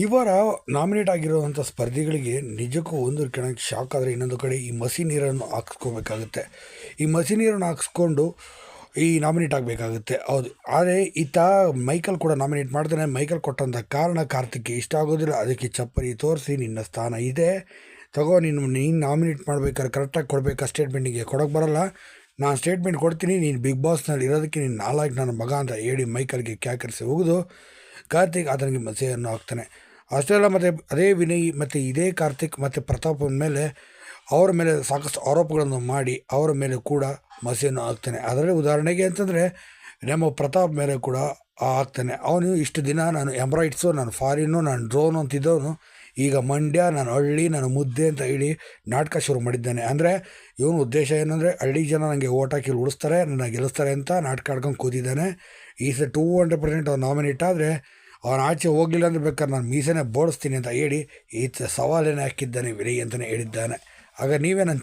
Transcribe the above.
ಈ ವಾರ ನಾಮಿನೇಟ್ ಆಗಿರುವಂಥ ಸ್ಪರ್ಧಿಗಳಿಗೆ ನಿಜಕ್ಕೂ ಒಂದು ಕಣಕ್ಕೆ ಶಾಕ್ ಆದರೆ ಇನ್ನೊಂದು ಕಡೆ ಈ ಮಸಿ ನೀರನ್ನು ಹಾಕ್ಸ್ಕೋಬೇಕಾಗುತ್ತೆ. ಈ ಮಸಿ ನೀರನ್ನು ಹಾಕಿಸ್ಕೊಂಡು ಈ ನಾಮಿನೇಟ್ ಆಗಬೇಕಾಗುತ್ತೆ. ಹೌದು. ಆದರೆ ಈತ ಮೈಕಲ್ ಕೂಡ ನಾಮಿನೇಟ್ ಮಾಡ್ತಾನೆ. ಮೈಕಲ್ ಕೊಟ್ಟಂಥ ಕಾರಣ ಕಾರ್ತಿಕ್ಗೆ ಇಷ್ಟ ಆಗೋದಿಲ್ಲ. ಅದಕ್ಕೆ ಚಪ್ಪರಿ ತೋರಿಸಿ ನಿನ್ನ ಸ್ಥಾನ ಇದೆ. ತಗೋ ನಿನ್ನ ನೀನು ನಾಮಿನೇಟ್ ಮಾಡ್ಬೇಕಾದ್ರೆ ಕರೆಕ್ಟಾಗಿ ಕೊಡಬೇಕಾ? ಸ್ಟೇಟ್ಮೆಂಟಿಗೆ ಕೊಡೋಕೆ ಬರೋಲ್ಲ. ನಾನು ಸ್ಟೇಟ್ಮೆಂಟ್ ಕೊಡ್ತೀನಿ. ನೀನು ಬಿಗ್ ಬಾಸ್ನಲ್ಲಿ ಇರೋದಕ್ಕೆ ನೀನು ನಾಲ್ಕು, ನನ್ನ ಮಗ ಅಂತ ಹೇಳಿ ಮೈಕಲ್ಗೆ ಕ್ಯಾಕರಿಸಿ ಹೋಗೋದು ಕಾರ್ತಿಕ್ ಆತನಿಗೆ ಮಸೆಯನ್ನು ಹಾಕ್ತಾನೆ. ಅಷ್ಟೇ ಅಲ್ಲ ಮತ್ತು ಅದೇ ವಿನಯ್ ಮತ್ತು ಇದೇ ಕಾರ್ತಿಕ್ ಮತ್ತು ಪ್ರತಾಪನ ಮೇಲೆ ಅವರ ಮೇಲೆ ಸಾಕಷ್ಟು ಆರೋಪಗಳನ್ನು ಮಾಡಿ ಅವರ ಮೇಲೆ ಕೂಡ ಮಸಿಯನ್ನು ಹಾಕ್ತಾನೆ. ಅದರಲ್ಲಿ ಉದಾಹರಣೆಗೆ ಅಂತಂದರೆ ನಮ್ಮ ಪ್ರತಾಪ್ ಮೇಲೆ ಕೂಡ ಹಾಕ್ತಾನೆ. ಅವನು ಇಷ್ಟು ದಿನ ನಾನು ಎಂಬ್ರಾಯ್ಡ್ಸು ನಾನು ಫಾರಿನ್ನು ನಾನು ಡ್ರೋನು ಅಂತಿದ್ದವನು. ಈಗ ಮಂಡ್ಯ, ನಾನು ಹಳ್ಳಿ, ನಾನು ಮುದ್ದೆ ಅಂತ ಹೇಳಿ ನಾಟಕ ಶುರು ಮಾಡಿದ್ದಾನೆ. ಅಂದರೆ ಇವನು ಉದ್ದೇಶ ಏನಂದರೆ ಹಳ್ಳಿ ಜನ ನನಗೆ ಓಟ್ ಹಾಕಿ ಉಳಿಸ್ತಾರೆ ನನ್ನ ಗೆಲ್ಲಿಸ್ತಾರೆ ಅಂತ ನಾಟಕ ಆಡ್ಕೊಂಡು ಕೂತಿದ್ದಾನೆ. ಈ ಸಲ ಟೂ ಹಂಡ್ರೆಡ್ ಪರ್ಸೆಂಟ್ ಅವ್ನು ನಾಮಿನೇಟ್ ಆದರೆ ಅವನು ಆಚೆ ಹೋಗಲಿಲ್ಲ ಅಂದ್ರೆ ಬೇಕಾದ್ರೆ ನಾನು ಮೀಸೆನೇ ಬೋಡಿಸ್ತೀನಿ ಅಂತ ಹೇಳಿ ಈತ ಸವಾಲೇನೆ ಹಾಕಿದ್ದಾನೆ, ವಿನಯ್ ಅಂತಲೇ ಹೇಳಿದ್ದಾನೆ. ಆಗ ನೀವೇನಂತೀರ?